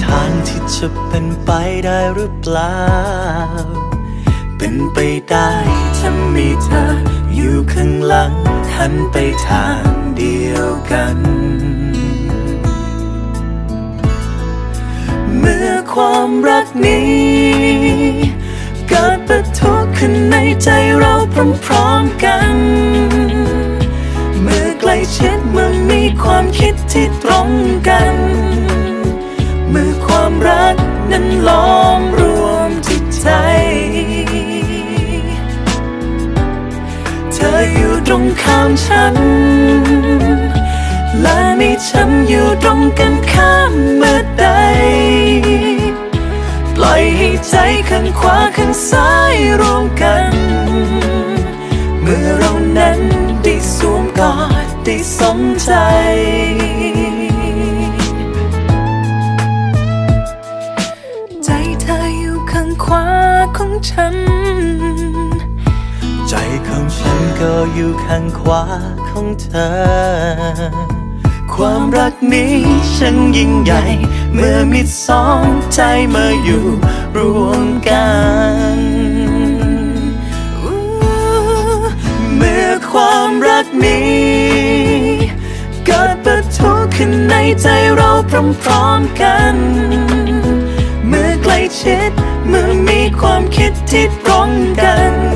ทางที่จะเป็นไปได้หรือเปล่า เป็นไปได้ถ้ามีเธออยู่ข้างหลังหันไปทางเดียวกัน เมื่อความรักนี้เกิดประทุขึ้นในใจเราพร้อมๆกัน เมื่อใกล้ชิดเมื่อมีความคิดที่ตรงกัน ล้อมรวมจิตใจ เธออยู่ตรงข้ามฉัน และมีฉันอยู่ตรงกันข้ามเมื่อใด ปล่อยให้ใจข้างขวาข้างซ้ายรวมกัน เธออยู่ข้างขวาของฉัน ใจของฉันก็อยู่ข้างขวาของเธอ ความรักนี้ฉันยิ่งใหญ่ เมื่อมีสองใจมาอยู่รวมกันเมื่อความรักนี้เกิดประทุขึ้นในใจเราพร้อมๆกันเมื่อใกล้ ชิด เมื่อมีความคิดที่ตรงกัน